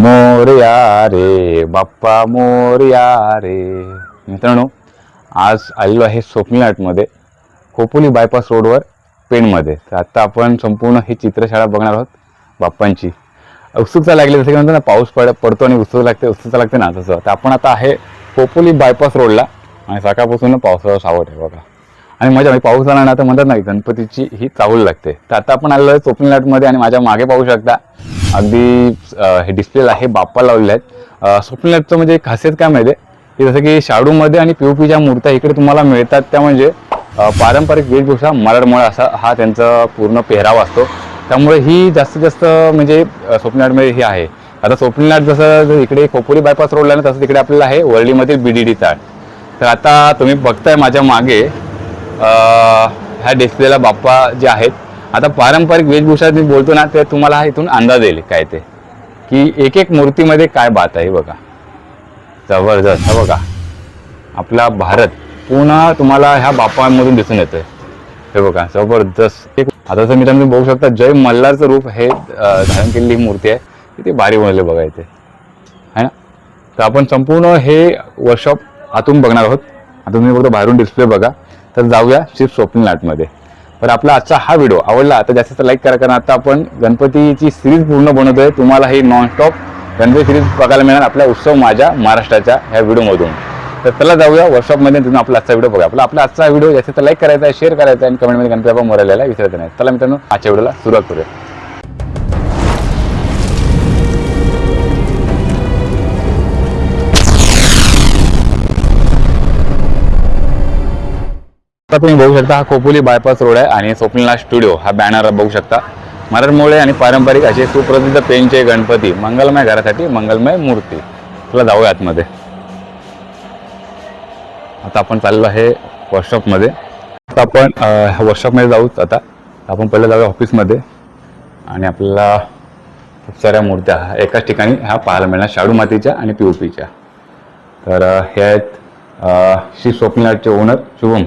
मोरया रे बाप्पा मोरया रे मित्रांनो आज आलेलो आहे स्वप्नी आर्टमध्ये खोपोली बायपास रोडवर पेणमध्ये तर आत्ता आपण संपूर्ण ही चित्रशाळा बघणार आहोत बाप्पांची. उत्सुकता लागली जसं की म्हणतो ना पाऊस पड पडतो आणि उत्सुक लागते उत्सुकता लागते ना तसं. तर आपण आता आहे खोपोली बायपास रोडला आणि सकाळपासून पावसाळा सावट आहे बघा. आणि मजा पाऊस आला ना तर म्हणतात ना गणपतीची ही चाहूल लागते. तर आता आपण आलेलो आहे स्वप्नी आणि माझ्या मागे पाहू शकता. अगदी हे डिस्प्लेला आहे बाप्पा लावलेले आहेत. अं, स्वप्न म्हणजे खासियत काय माहिती आहे? की जसं की शाडूमध्ये आणि पीओपीच्या मूर्त्या इकडे तुम्हाला मिळतात त्या म्हणजे पारंपरिक वेशभूषा मराठमोळा असा हा त्यांचा पूर्ण पेहराव असतो. त्यामुळे ही जास्तीत जास्त म्हणजे स्वप्नाटमध्ये ही आहे. आता स्वप्न जसं इकडे खोपोली बायपास रोडला ना तसं तिकडे आपल्याला आहे वर्लीमधील बी डी डी चाळ तर आता तुम्ही बघताय माझ्या मागे ह्या डिस्प्लेला बाप्पा जे आहेत आता पारंपरिक वेशभूषा मी बोलतो ना ते तुम्हाला हा इथून अंदाज येईल काय ते. की एक एक मूर्तीमध्ये काय बात आहे बघा. जबरदस्त हा बघा. आपला भारत पुन्हा तुम्हाला ह्या बाप्पांमधून दिसून येतोय. हे बघा जबरदस्त. एक आता जर मित्रांनो तुम्ही बघू शकता जय मल्हारचं रूप हे धारण केलेली ही मूर्ती आहे. किती भारी बनवले बघा इथे. है ना? तर आपण संपूर्ण हे वर्कशॉप आतून बघणार आहोत. आता तुम्ही फक्त बाहेरून डिस्प्ले बघा. तर जाऊया शिफ्ट स्वप्नील आर्टमध्ये तर आपला आजचा हा व्हिडिओ आवडला तर जास्तीत लाईक करा कारण आता आपण गणपतीची सिरीज पूर्ण बनवतोय. तुम्हाला ही नॉनस्टॉप गणपती सिरीज बघायला मिळणार आपला उत्सव माझ्या महाराष्ट्राच्या ह्या व्हिडिओमधून तर चला जाऊया वर्कशॉपमध्ये तुम्ही आपला आजचा व्हिडिओ बघा आपला आपला आजचा व्हिडिओ जास्त लाईक करायचा आहे शेअर करायचा आहे आणि कमेंटमध्ये गणपती बाबा मोरायला विसरायचं नाही. चला मित्रांनो आजच्या व्हिडिओला सुरुवात करूया. आता तुम्ही बघू शकता हा खोपोली बायपास रोड आहे आणि स्वप्नला स्टुडिओ हा बॅनर बघू शकता. मराठमोळे आणि पारंपरिक असे सुप्रसिद्ध पेनचे गणपती मंगलमय घरासाठी मंगलमय मूर्ती. तुला जाऊया आतमध्ये. आता आपण चाललो आहे वर्कशॉपमध्ये आता आपण वर्कशॉपमध्ये जाऊच आता. आपण पहिलं जाऊया ऑफिसमध्ये आणि आपल्याला खूप साऱ्या मूर्त्या एकाच ठिकाणी ह्या पाहायला मिळणार शाडू मातीच्या आणि पी पीच्या. तर हे आहेत श्री स्वप्नाचे ओनर शुभम.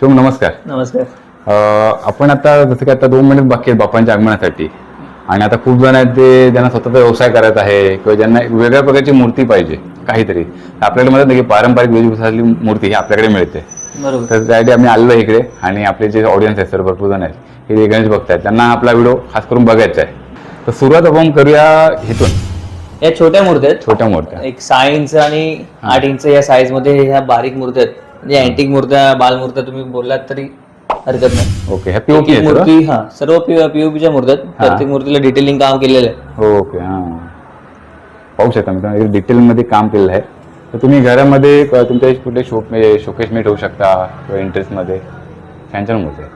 शुभम नमस्कार. नमस्कार. अं, आपण आता जसं की आता दोन मिनिट बाकी आहेत बाप्पांच्या आगमनासाठी. आणि आता खूप जण आहेत ते ज्यांना स्वतःचा व्यवसाय करायचा आहे किंवा ज्यांना एक वेगळ्या प्रकारची मूर्ती पाहिजे काहीतरी. तर आपल्याकडे म्हणत नाही की पारंपरिक वेशभूषातली मूर्ती ही आपल्याकडे मिळते. बरोबर. तर त्यासाठी आम्ही आलेलो आहे इकडे आणि आपले जे ऑडियन्स आहेत सर भरपूर जण आहेत हे गणेश बघतायत त्यांना आपला व्हिडिओ खास करून बघायचा आहे. तर सुरुवात आपण करूया इथून. या छोट्या मूर्त्या आहेत. छोट्या मूर्त्या. एक सहा इंच आणि आठ इंच या साईजमध्ये ह्या बारीक मूर्त्या आहेत. म्हणजे अँटिक मूर्त्या बालमूर्त्या तुम्ही बोललात तरी हरकत नाही. ओके ह्या पीओपी एक मूर्ती हा सर्व पीओपीच्या मूर्त्या आहेत. प्रत्येक मूर्तीला डिटेलिंग काम केलेलं आहे. ओके हां. पाहू शकता मित्रांनो डिटेलमध्ये काम केलेलं आहे. तर तुम्ही घरामध्ये क- तुमच्या कुठे शो म्हणजे शोकेसमध्ये ठेवू शकता किंवा इंटरेस्टमध्ये छान छान मूर्ती आहे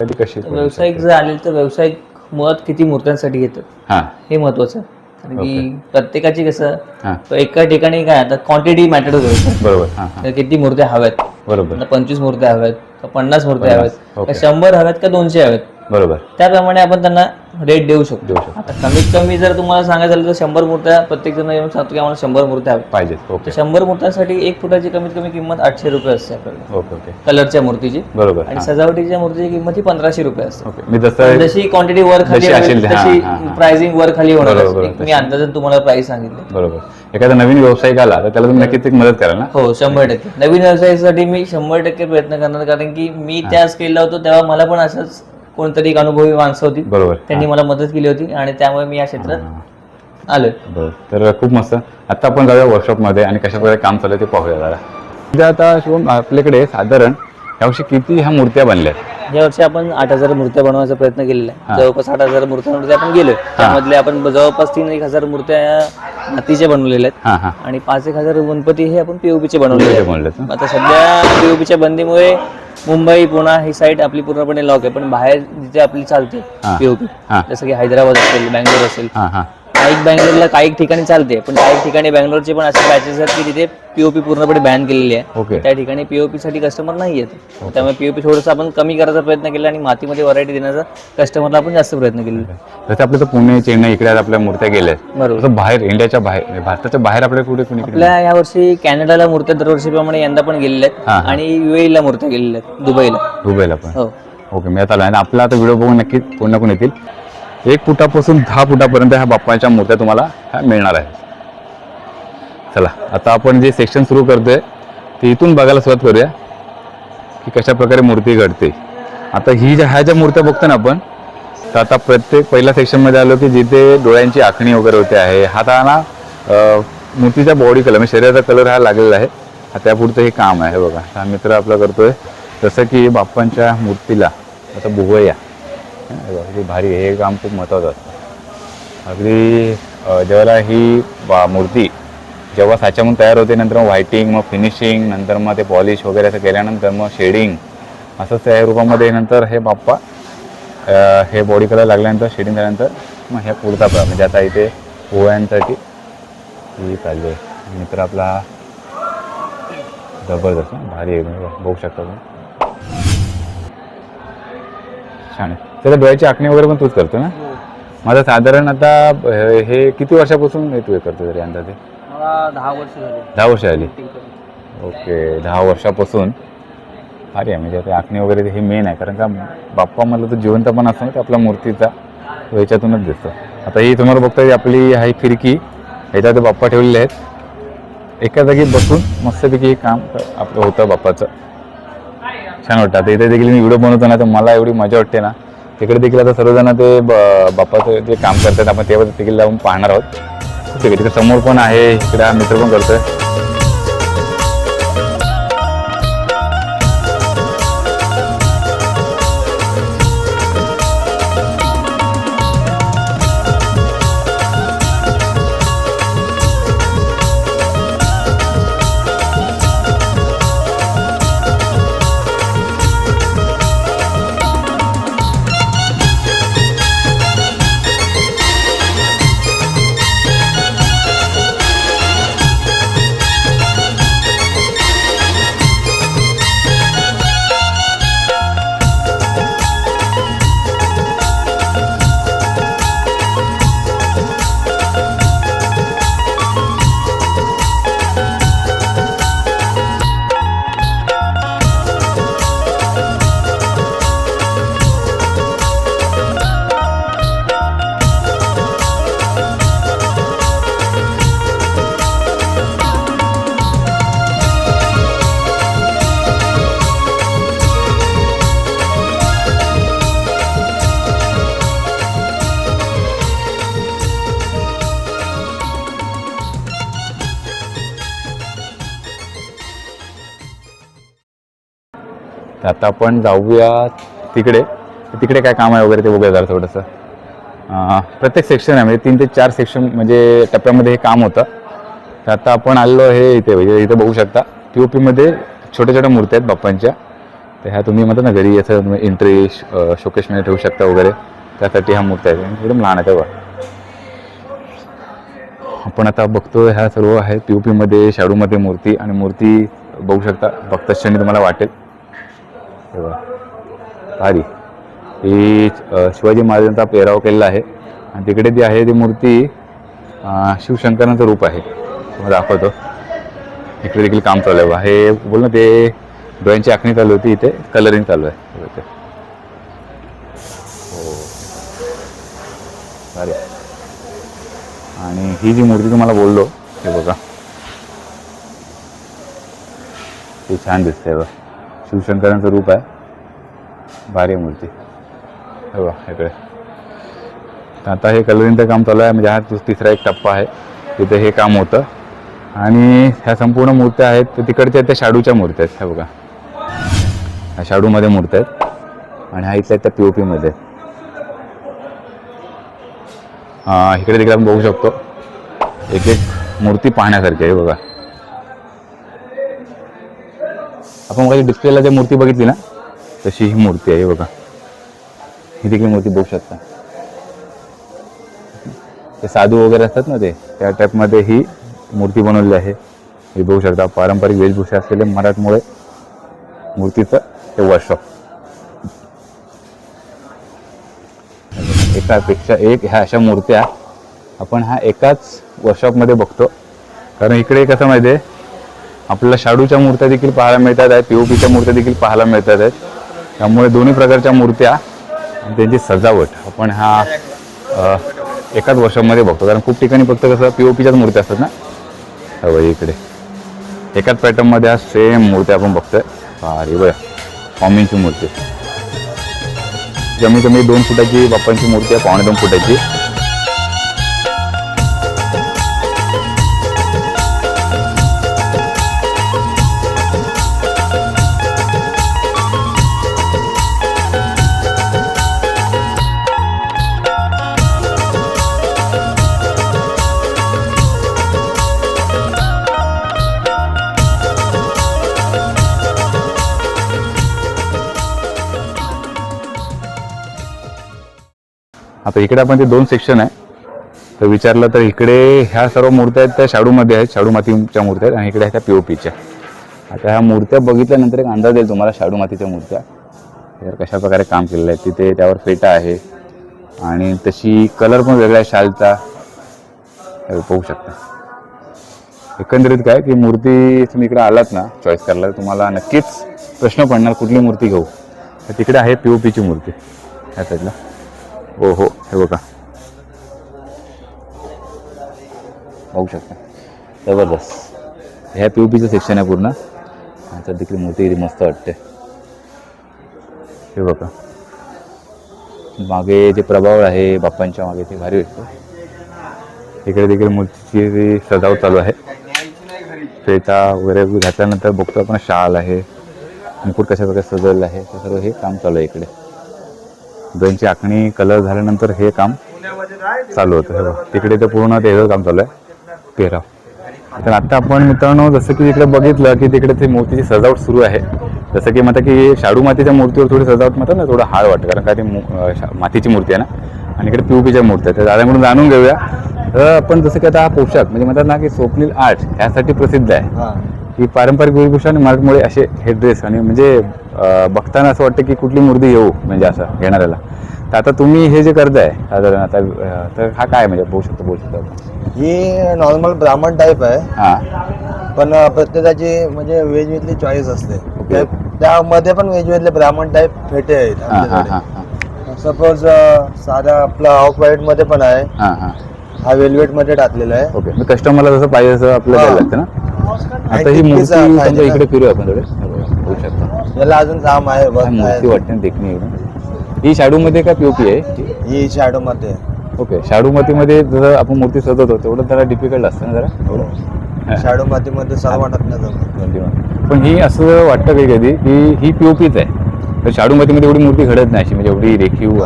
कधी कशी व्यावसायिक जर आले तर व्यावसायिक मुळात किती मूर्त्यांसाठी घेतात हां. हे महत्वाचं आहे. कारण की प्रत्येकाची कसं हां. एका ठिकाणी काय आता क्वांटिटी मॅटर होतं. बरोबर हां हां. किती मूर्त्या हव्यात? बरोबर. आता पंचवीस मूर्त्या हव्यात का पन्नास मूर्त्या पन्नास, हव्यात. ओके. शंभर हव्यात का दोनशे हव्यात? बरोबर. त्याप्रमाणे आपण त्यांना रेट देऊ शकतो. देऊ शकतो. आता कमीत कमी जर तुम्हाला सांगायचं झालं तर शंभर मूर्त्या प्रत्येक जण येऊन सांगतो की आम्हाला शंभर मूर्त्या हव्या. पाहिजेत. तर ओके. शंभर मूर्त्यांसाठी एक फुटाची कमीत कमी किंमत आठशे रुपये असते आपल्याला ओके ओके. कलरच्या मूर्तीची. बरोबर आणि हां. सजावटीच्या मूर्तीची किंमत ही पंधराशे रुपये असते. ओके. मी जसं जशी क्वांटिटी वर खाली जशी असेल होईल, हां, तशी हां, हां. प्राइसिंग वर खाली होणार बरोबर, असते. बरोबर, मी अंदाजन तुम्हाला प्राइस सांगितले. बरोबर. एखादा नवीन व्यावसायिक आला तर त्याला तुम्ही नक्कीच एक मदत कराल ना? हो शंभर टक्के. नवीन व्यवसायासाठी मी शंभर टक्के प्रयत्न करणार कारण की मी त्या स्केलला होतो तेव्हा मला पण असंच कोणतरी एक अनुभवी माणसं होती. बरोबर. त्यांनी मला मदत केली होती आणि त्यामुळे मी या क्षेत्रात आलोय. बरोबर तर खूप मस्त. आता आपण जाऊया वर्कशॉपमध्ये आणि कशा प्रकारे काम चालू आहे ते पाहूया जरा. आता शिवम आपल्याकडे साधारण यावर्षी किती ह्या मूर्त्या बनल्या? या वर्षी आपण आठ हजार मूर्त्या बनवायचा प्रयत्न केलेला. आहे. जवळपास आठ हजार मूर्त्यांमध्ये आपण गेलोय. त्यामधले आपण जवळपास तीन एक हजार मूर्त्या या मातीच्या बनवलेल्या आहेत. आणि पाच एक हजार गणपती हे आपण पीओपीचे बनवलेले ते आहेत. आता सध्या पीओपीच्या बंदीमुळे मुंबई पुणा ही साईड आपली पूर्णपणे लॉक आहे. पण बाहेर जिथे आपली चालते. पीओपी जसं की हैदराबाद असेल बँगलोर असेल. काही बँगलोरला काही ठिकाणी चालते पण काही ठिकाणी बँगलोरचे पण असे बॅचेस आहेत की तिथे पीओपी पूर्णपणे बॅन केलेली आहे. त्या ठिकाणी पीओपी साठी कस्टमर नाही येत त्यामुळे पीओपी थोडंसं आपण कमी करायचा प्रयत्न केला आणि मातीमध्ये व्हरायटी देण्याचा कस्टमरला आपण जास्त प्रयत्न केलेला जसं आपलं पुणे चेन्नई इकडे आपल्या मूर्त्या गेल्या आहेत बरोबर बाहेर इंडियाच्या बाहेर भारताच्या बाहेर आपल्याला कुठे आपल्या यावर्षी कॅनडाला मूर्त्या दरवर्षीप्रमाणे यंदा पण गेलेल्या आहेत. आणि युएई ला मूर्त्या गेलेल्या आहेत दुबईला. दुबईला पण. ओके मी आता आलो आणि आपला आता व्हिडिओ बघून नक्कीच कोण ना कोण येतील. एक फुटापासून दहा फुटापर्यंत ह्या बाप्पाच्या मूर्त्या तुम्हाला ह्या मिळणार आहेत. चला आता आपण जे सेक्शन सुरू करतोय ते इथून बघायला सुरुवात करूया की कशा प्रकारे मूर्ती घडते. आता ही ज्या ह्या ज्या मूर्त्या बघतो ना आपण तर आता प्रत्येक पहिल्या सेक्शनमध्ये आलो की जिथे डोळ्यांची आखणी वगैरे होते आहे हाताना मूर्तीचा बॉडी कलर म्हणजे शरीराचा कलर हा लागलेला आहे. त्यापुढचं हे काम आहे बघा. हा मित्र आपला करतोय. जसं की बाप्पांच्या मूर्तीला असं भुवया. अगदी भारी आहे. हे काम खूप महत्त्वाचं असतं. अगदी जेव्हा ही बा मूर्ती जेव्हा साच्यामधून तयार होते नंतर मग व्हायटिंग मग फिनिशिंग नंतर मग ते पॉलिश वगैरे असं केल्यानंतर मग शेडिंग असंच त्या रूपामध्ये नंतर हे बाप्पा हे बॉडी कलर लागल्यानंतर शेडिंग झाल्यानंतर मग ह्या पुढचा प्रा म्हणजे आता इथे पोह्यांसाठी ही चालली आहे. मित्र आपला जबरदस्त भारी आहे. बघू शकता तुम्ही. छान आहे त्याच्या डोळ्याची आखणी वगैरे पण तूच करतो ना? माझा साधारण आता हे किती वर्षापासून हे तू हे करतो तरी अंदाजे? मला दहा वर्ष झाले. दहा वर्ष करून. ओके दहा वर्षापासून. भारी आहे म्हणजे ते आखणी वगैरे हे मेन आहे. कारण का बाप्पा मला तो जिवंत पण असतो ना ते आपला मूर्तीचा तो ह्याच्यातूनच दिसतो. आता ही तुम्हाला बघता आपली हा खिडकी. ह्याच्यात बाप्पा ठेवलेले आहेत. एका जागी बसून मस्तपैकी हे काम आपलं होतं बाप्पाचं. छान वाटतं. आता इथे देखील मी व्हिडिओ बनवतो ना तर मला एवढी मजा वाटते ना. तिकडे देखील आता सर्वजण ते ब- बाप्पाचं जे काम करतात आपण तेव्हा देखील जाऊन पाहणार आहोत. ठीक आहे तिकडे समोर पण आहे इकडे हा मित्र पण करतोय. तर आता आपण जाऊया तिकडे. तिकडे काय काम आहे वगैरे ते बघूया जरा थोडंसं. प्रत्येक सेक्शन आहे म्हणजे तीन ते चार सेक्शन म्हणजे टप्प्यामध्ये हे काम होतं. तर आता आपण आलेलो हे इथे म्हणजे इथे बघू शकता. पी ओ पीमध्ये छोट्या छोट्या मूर्त्या आहेत बाप्पांच्या. तर ह्या तुम्ही म्हणता ना घरी असं तुम्ही एंट्री शोकेशमध्ये ठेवू शकता वगैरे. त्यासाठी ह्या मूर्त्या आहेत. एकदम लहान आहे तेव्हा आपण आता बघतो ह्या सर्व आहे पी ओ पीमध्ये शाडूमध्ये मूर्ती आणि मूर्ती बघू शकता. बघताच क्षणी तुम्हाला वाटेल. हे ही शिवाजी महाराजांचा पेहराव केलेला आहे. आणि तिकडे जी आहे ती मूर्ती शिवशंकरांचं रूप आहे. दाखवतो. इकडे देखील काम चालू आहे. बा हे बोल ना ते डोळ्यांची आखणी चालू होती इथे कलरिंग चालू आहे. ते. हो. भारी आणि ही जी मूर्ती तुम्हाला बोललो हे बघा. ती छान दिसते बघा. शिवशंकरांचं रूप आहे. भारी मूर्ती. हे इकडे. तर आता हे कलरिंगचं काम चालू आहे. म्हणजे हा तिसरा एक टप्पा आहे. तिथे हे काम होतं. आणि ह्या संपूर्ण मूर्त्या आहेत. तर तिकडच्या त्या शाडूच्या मूर्त्या आहेत. ह्या बघा. ह्या शाडूमध्ये मूर्त्या आहेत. आणि ह्या इथल्या त्या पी ओ पीमध्ये. इकडे तिकडे आपण बघू शकतो. एक एक मूर्ती पाहण्यासारखी आहे. बघा. आपण काही डिस्प्लेला जे मूर्ती बघितली ना तशी ही मूर्ती आहे बघा. ही देखील मूर्ती बघू शकता. ते साधू वगैरे असतात ना ते त्या टाईपमध्ये ही मूर्ती बनवलेली आहे. हे बघू शकता पारंपरिक वेशभूषा असलेले मराठमोळे मूर्तीचं ते वर्कशॉप एकापेक्षा एक ह्या अशा मूर्त्या आपण हा एकाच वर्कशॉपमध्ये बघतो. कारण इकडे कसं माहिती आहे आपल्याला शाडूच्या मूर्त्या देखील पाहायला मिळतात आहेत पी ओ पीच्या मूर्त्या देखील पाहायला मिळतात आहेत. त्यामुळे दोन्ही प्रकारच्या मूर्त्या आणि त्यांची सजावट आपण हा एकाच वर्षामध्ये बघतो. कारण खूप ठिकाणी फक्त कसं पी ओ पीच्याच मूर्त्या असतात ना? हवं इकडे. एकाच पॅटर्नमध्ये हा सेम मूर्ती आपण बघतोय. अरे बघ. स्वामींची मूर्ती. कमी कमी दोन फुटाची बाप्पांची मूर्ती आहे पावणे दोन फुटाची. आता इकडे आपण ते दोन सेक्शन आहे तर विचारलं तर इकडे ह्या सर्व मूर्त्या आहेत त्या शाडूमध्ये आहेत शाडू मातीच्या मूर्त्या आहेत आणि इकडे आहेत त्या पी ओ पीच्या. आता ह्या मूर्त्या बघितल्यानंतर एक अंदाज येईल तुम्हाला शाडू मातीच्या मूर्त्या. तर कशा प्रकारे काम केलेलं आहे तिथे त्यावर फेटा आहे आणि तशी कलर पण वेगळा आहे शालचा. हे पाहू शकता. एकंदरीत काय की मूर्ती तुम्ही इकडे आलात ना चॉईस करायला तर तुम्हाला नक्कीच प्रश्न पडणार कुठली मूर्ती घेऊ. तर तिकडे आहे पी ओ पीची मूर्ती. ह्या साईडला हो हो. हे बघा. बघू शकता. जबरदस्त. ह्या पी ओ पीचं सेक्शन आहे पूर्ण. आता देखील मूर्ती मस्त वाटते. हे बघा. मागे जे प्रभाव आहे बाप्पांच्या मागे ते भारी वाटतं. इकडे देखील मूर्तीची सजावट चालू आहे. फेटा वगैरे घातल्यानंतर बघतो आपण शाल आहे. मुकुट कशा प्रकारे सजवलेलं आहे ते सर्व हे काम चालू आहे इकडे. ड्रॉइंगची आखणी कलर झाल्यानंतर हे काम चालू होतं. हे बघा. तिकडे ते पूर्ण त्याचं काम चालू आहे. पेहराव. तर आता आपण मित्रांनो जसं की तिकडे बघितलं की तिकडे ते मूर्तीची सजावट सुरू आहे. जसं की म्हणतात की शाडू मातीच्या मूर्तीवर थोडी सजावट म्हणतात ना थोडं हाड वाटतं कारण का ती मातीची मूर्ती आहे ना? आणि इकडे पीओपीच्या मूर्ती आहे तर दादाकडून जाणून घेऊया. तर आपण जसं की आता हा पोशाख म्हणजे म्हणतात ना की स्वप्नील आर्ट ह्यासाठी प्रसिद्ध आहे. की पारंपरिक वेशभूषा आणि मराठमोळे असे हे ड्रेस आणि म्हणजे बघताना असं वाटतं की कुठली मूर्ती घेऊ म्हणजे असं घेणाऱ्याला. तर आता तुम्ही हे जे करताय साधारण आता तर हा काय म्हणजे बोलू शकतो बोलू शकतो ही नॉर्मल ब्राह्मण टाईप आहे. हां. पण प्रत्येकाची म्हणजे मधली चॉईस असते. त्यामध्ये पण मधले ब्राह्मण टाईप फेटे आहेत सपोज साधा आपला ऑफ व्हाईटमध्ये पण आहे. हां वेल्वेटमध्ये टाकलेला आहे. ओके कस्टमरला जसं पाहिजे तसं आपल्याला लागतं ना? आता ही मूर्ती इकडे फिरूया आपण थोडे. याला अजून काम आहे बघ मूर्ती वाटते ना देखणी एकदम ही शाडूमध्ये का पीओपी आहे? ही शॅडो मध्ये ओके शाडू मातीमध्ये जसं आपण मूर्ती सजवतो तेवढं जरा डिफिकल्ट असतं ना जरा? थोडं शॅडो माती मध्ये सर्व वाटत नाही पण ही असं वाटतं कधी कधी की ही पीओपीच आहे. तर शाडू मातीमध्ये एवढी मूर्ती घडत नाही अशी म्हणजे एवढी रेखीव.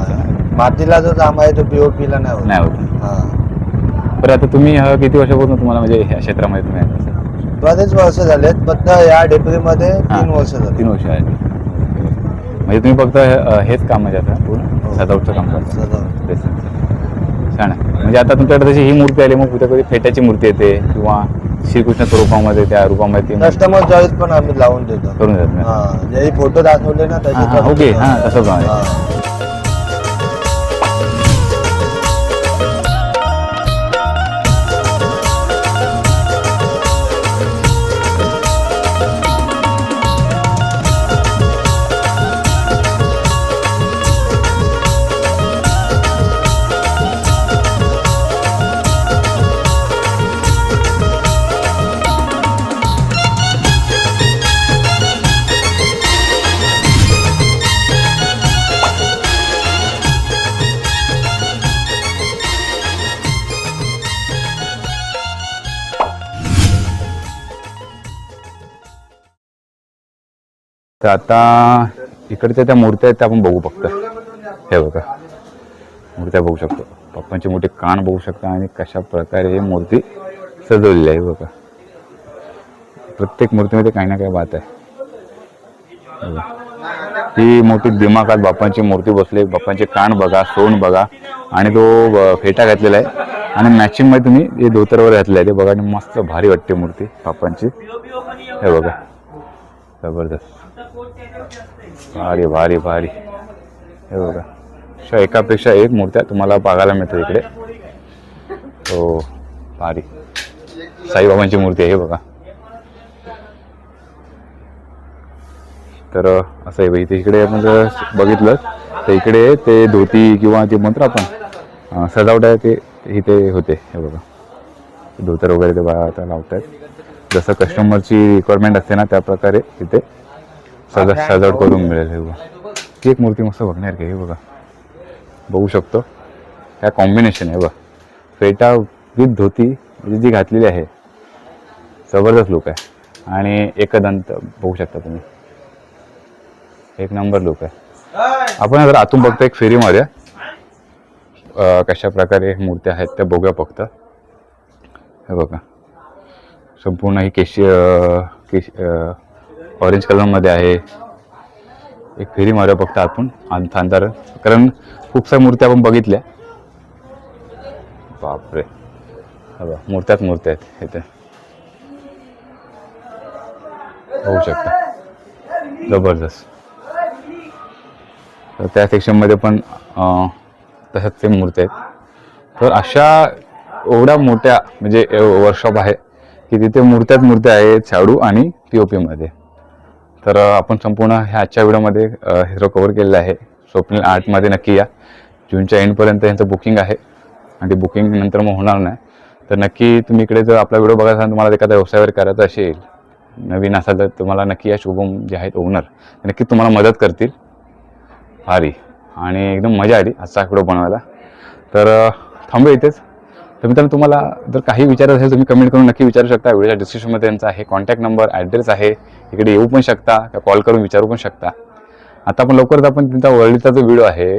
मातीला जो काम आहे तो पीओपी ला नाही होत. नाही होत. हा. बरं आता तुम्ही किती वर्षापासून तुम्हाला म्हणजे ह्या क्षेत्रामध्ये तुम्ही? बरेच वर्ष झालेत फक्त या डेपरी मध्ये हां, तीन वर्ष झाली तीन वर्ष आहे म्हणजे तुम्ही फक्त अं, हेच काम म्हणजे आता पूर्ण हो. सजावटचं काम करता सजावट. तेच, तेच. छान आहे म्हणजे आता तुमच्याकडे जशी ही मूर्ती आली मग उद्या कधी फेट्याची मूर्ती येते किंवा श्रीकृष्ण स्वरूपामध्ये त्या रूपामध्ये ती मूर्ती कस्टमर चॉईस पण आम्ही लावून देतो करून देत हा जे फोटो दाखवले ना हां, हां, ओके, हां, तसं पण आहे. हा. तर आता इकडच्या त्या मूर्त्या आहेत त्या आपण बघू फक्त. हे बघा. मूर्त्या बघू शकतो. पप्पांचे मोठे कान बघू शकता आणि कशा प्रकारे ही मूर्ती सजवलेली आहे बघा. प्रत्येक मूर्तीमध्ये काही ना काही बात आहे. ही मोठी दिमागात बाप्पांची मूर्ती बसली. बाप्पांचे कान बघा सोन बघा. आणि तो फेटा घातलेला आहे. आणि मॅचिंगमध्ये तुम्ही हे धोतरवर घातले आहे. ते बघा आणि मस्त भारी वाटते मूर्ती बाप्पांची. हे बघा. जबरदस्त. भारी भारी भारी. हे बघा. अशा एकापेक्षा एक मूर्त्या तुम्हाला बघायला मिळतात इकडे. हो भारी. साईबाबांची मूर्ती आहे हे बघा. तर असं आहे बघ, इथे इकडे आपण बघितलं तर इकडे ते धोती किंवा ते मंत्र आपण सजावट आहे ते इथे होते हे बघा. धोतर वगैरे ते बघा आता लावत आहेत जसं कस्टमरची रिक्वायरमेंट असते ना त्या प्रकारे इथे सजा सजावट करून मिळेल हे बघा. ती एक मूर्ती मस्त बघणार की हे बघा. बघू शकतो. ह्या कॉम्बिनेशन आहे बघा. फेटा विथ धोती म्हणजे जी घातलेली आहे. जबरदस्त लुक आहे. आणि एकदंत बघू शकता तुम्ही. एक नंबर लुक आहे. आपण जर आतून बघतो एक फेरीमध्ये कशा प्रकारे मूर्त्या आहेत त्या बघूया फक्त. हे बघा. संपूर्ण ही केशी केश ऑरेंज कलरमध्ये आहे. एक फेरी मारूया फक्त आपण अंतर कारण खूप साऱ्या मूर्त्या आपण बघितल्या. बापरे. बघा मूर्त्यात मूर्त्या आहेत. इथे होऊ शकतं. जबरदस्त. तर त्या सेक्शनमध्ये पण तशाच सेम मूर्त्या आहेत. तर अशा एवढ्या मोठ्या म्हणजे वर्कशॉप आहे की तिथे मूर्त्यात मूर्त्या आहेत शाडू आणि पी ओ पीमध्ये तर आपण संपूर्ण ह्या आजच्या व्हिडिओमध्ये हे सर्व कवर केलेलं आहे. स्वप्नील आर्टमध्ये नक्की या. जूनच्या एंडपर्यंत यांचं बुकिंग आहे. आणि ते बुकिंग नंतर मग होणार नाही. तर नक्की तुम्ही इकडे जर आपला व्हिडिओ बघायचा तुम्हाला एखादा व्यवसाय वगैरे करायचा असेल नवीन असाल तर तुम्हाला नक्की या शुभम जे आहेत ओनर नक्की तुम्हाला मदत करतील. भारी. आणि एकदम मजा आली आजचा व्हिडिओ बनवायला. तर थांबू इथेच. तर मित्रांनो तुम्हाला जर काही विचार असेल तुम्ही कमेंट करून नक्की विचारू शकता. व्हिडिओच्या डिस्क्रिप्शनमध्ये त्यांचा आहे कॉन्टॅक्ट नंबर ॲड्रेस आहे. इकडे येऊ पण शकता किंवा कॉल करून विचारू पण शकता. आता आपण लवकरच आपण त्यांचा वर्ल्डचा जो व्हिडिओ आहे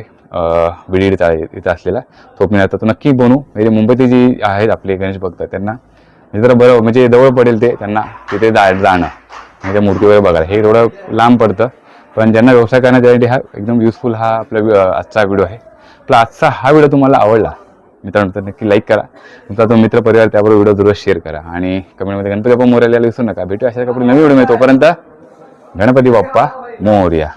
विडीचा इथं असलेला तो पण आता तो नक्की बनवू. म्हणजे मुंबईचे जी आहेत आपले गणेश भक्त त्यांना म्हणजे जरा बरं म्हणजे जवळ पडेल ते त्यांना तिथे जा जाणं. म्हणजे त्या मूर्ती वगैरे बघायला. हे थोडं लांब पडतं पण ज्यांना व्यवसाय करण्यासाठी हा एकदम युजफुल हा आपला आजचा व्हिडिओ आहे. आपला आजचा हा व्हिडिओ तुम्हाला आवडला मित्रांनो तर नक्की लाईक करा. तुमचा तो मित्र परिवार त्याबरोबर व्हिडिओ जरूर शेअर करा. आणि कमेंटमध्ये गणपती बाप्पा मोर्याला विसरू नका. भेटू अशा कपडे नवीन व्हिडिओ तोपर्यंत गणपती बाप्पा मोर्या.